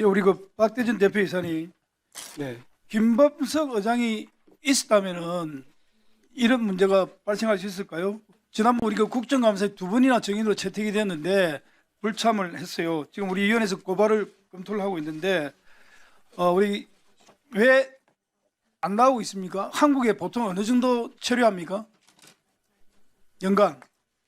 예, 우리 그 박대준 대표이사님 네. 김범석 의장이 있었다면은 이런 문제가 발생할 수 있을까요? 지난번 우리가 국정감사에 두 번이나 정인으로 채택이 됐는데 불참을 했어요. 지금 우리 위원회에서 고발을 검토를 하고 있는데 어, 우리 왜 안 나오고 있습니까? 한국에 보통 어느 정도 체류합니까? 연간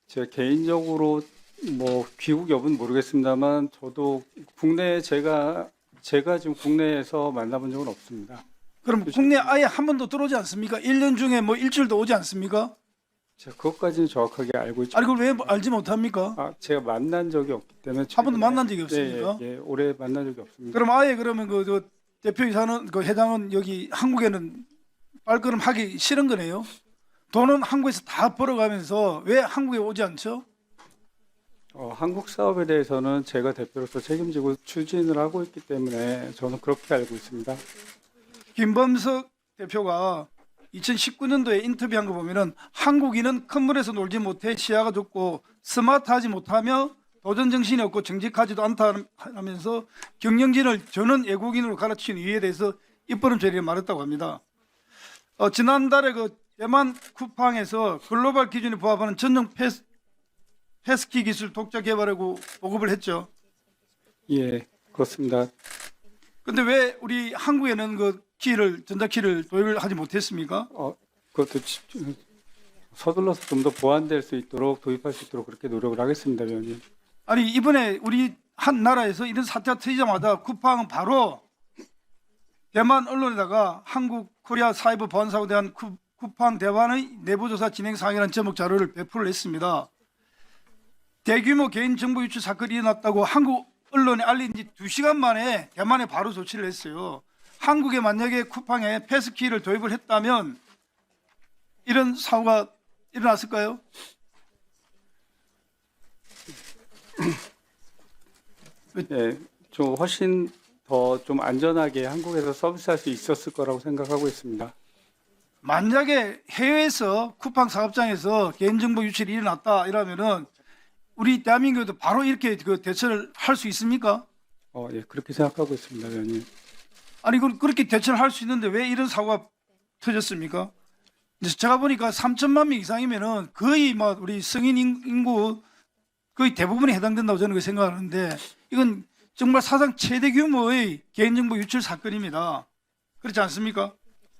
제 개인적으로 뭐 귀국 여부는 모르겠습니다만 저도 국내 제가 제가 지금 국내에서 만나본 적은 없습니다. 그럼 국내 아예 한 번도 들어오지 않습니까? 1년 중에 뭐 일주일도 오지 않습니까? 제가 그것까지는 정확하게 알고 있죠. 아니 그걸 왜 알지 못합니까? 아, 제가 만난 적이 없기 때문에 한 번도 만난 적이 없습니까? 예, 예, 예, 올해 만난 적이 없습니다. 그럼 아예 그러면 그, 저 대표이사는 그 회장은 여기 한국에는 발걸음 하기 싫은 거네요. 돈은 한국에서 다 벌어가면서 왜 한국에 오지 않죠? 어, 한국 사업에 대해서는 제가 대표로서 책임지고 추진을 하고 있기 때문에 저는 그렇게 알고 있습니다. 김범석 대표가 2019년도에 인터뷰한 거 보면은 한국인은 큰 물에서 놀지 못해 시야가 좁고 스마트하지 못하며 도전 정신이 없고 정직하지도 않다 하면서 경영진을 저는 외국인으로 가르치는 이유에 대해서 입버름 처리를 말했다고 합니다. 어, 지난달에 그 대만 쿠팡에서 글로벌 기준에 부합하는 전용 패스, 패스키 기술 독자 개발하고 보급을 했죠. 예, 그렇습니다. 근데 왜 우리 한국에는 그 키를 전자키를 도입을 하지 못했습니까? 어, 그것도 지- 서둘러서 좀 더 보완될 수 있도록 도입할 수 있도록 그렇게 노력을 하겠습니다, 위원님. 아니 이번에 우리 한 나라에서 이런 사태가 터지자마자 쿠팡은 바로 대만 언론에다가 한국 코리아 사이버 보안 사고에 대한 쿠, 쿠팡 대만의 내부조사 진행 상황이라는 제목 자료를 배포를 했습니다. 대규모 개인 정보 유출 사건이 일어났다고 한국 언론에 알린 지 두시간 만에 대만에 바로 조치를 했어요. 한국에 만약에 쿠팡에 패스키를 도입을 했다면 이런 사고가 일어났을까요? 예, 좀 훨씬 더 좀 안전하게 한국에서 서비스할 수 있었을 거라고 생각하고 있습니다. 만약에 해외에서 쿠팡 사업장에서 개인정보 유출이 일어났다 이러면은 우리 대한민국에도 바로 이렇게 그 대처를 할 수 있습니까? 어, 예, 그렇게 생각하고 있습니다, 위원님. 아니 그 그렇게 대처를 할 수 있는데 왜 이런 사고가 터졌습니까? 제가 보니까 3천만 명 이상이면은 거의 뭐 우리 성인 인- 인구 거의 대부분에 해당된다고 저는 생각하는데 이건 정말 사상 최대 규모의 개인정보 유출 사건입니다. 그렇지 않습니까?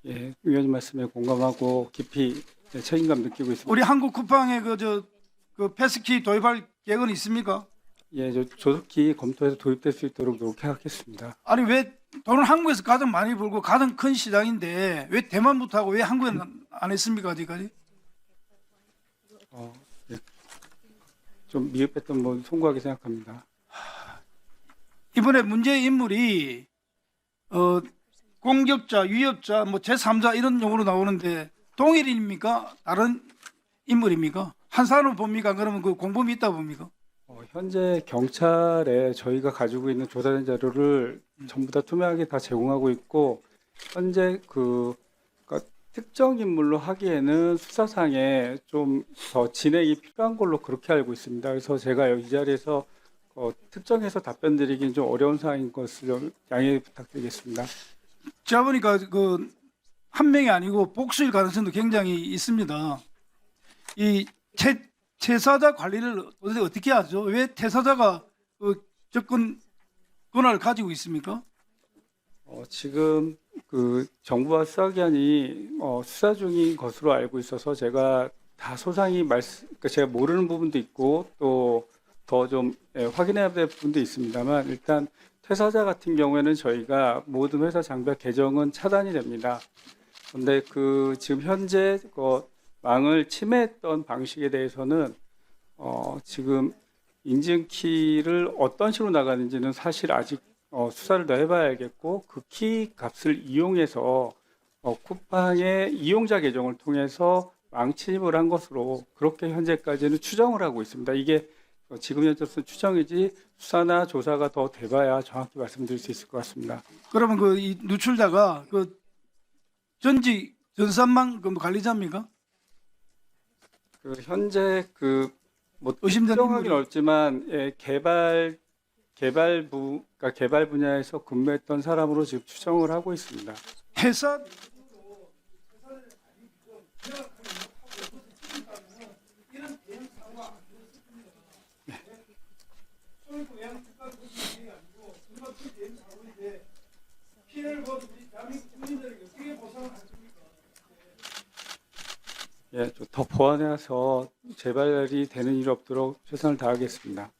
예, 위원님 말씀에 공감하고 깊이 예, 책임감 느끼고 있습니다. 우리 한국 쿠팡에 그저 그 패스키 도입할 계획은 있습니까? 예, 저 조속히 검토해서 도입될 수 있도록 노력하겠습니다. 아니 왜 돈을 한국에서 가장 많이 벌고 가장 큰 시장인데 왜 대만부터 하고 왜 한국에는 안- 안 했습니까 아직까지? 어, 예. 좀 미흡했던 뭐 송구하게 생각합니다. 이번에 문제 인물이 어 공격자, 위협자, 뭐 제3자 이런 용어로 나오는데 동일인입니까? 다른 인물입니까? 한 사람을 봅니까? 그러면 그 공범이 있다 봅니까? 어, 현재 경찰에 저희가 가지고 있는 조사된 자료를 전부 다 투명하게 다 제공하고 있고 현재 그 그러니까 특정 인물로 하기에는 수사상에 좀 더 진행이 필요한 걸로 그렇게 알고 있습니다. 그래서 제가 이 자리에서 어, 특정해서 답변 드리기는 좀 어려운 사항인 것을 좀 양해 부탁드리겠습니다. 제가 보니까 그 한 명이 아니고 복수일 가능성도 굉장히 있습니다. 이 채, 퇴사자 관리를 도대체 어떻게 하죠? 왜 퇴사자가 그 접근 권한을 가지고 있습니까? 어, 지금 그 정부와 수사기관이 어, 수사 중인 것으로 알고 있어서 제가 다 소상히 말씀, 그러니까 제가 모르는 부분도 있고 또 더좀 예, 확인해야 될 부분도 있습니다만 일단 퇴사자 같은 경우에는 저희가 모든 회사 장비와 계정은 차단이 됩니다. 그런데 그 지금 현재 그 망을 침해했던 방식에 대해서는 어, 지금 인증키를 어떤 식으로 나가는지는 사실 아직 어, 수사를 더 해봐야겠고 그 키 값을 이용해서 어, 쿠팡의 이용자 계정을 통해서 망침입을 한 것으로 그렇게 현재까지는 추정을 하고 있습니다. 이게 어, 지금 현재로서 추정이지 수사나 조사가 더 돼봐야 정확히 말씀드릴 수 있을 것 같습니다. 그러면 그이 누출자가 그 전직 전산망 그 관리자입니까? 그 현재 그뭐 인물이- 어렵지만 예, 개발 개발부, 그러니까 개발 분야에서 근무했던 사람으로 지금 추정을 하고 있습니다. 회사 예, 좀더 보완해서 재발이 되는 일 없도록 최선을 다하겠습니다.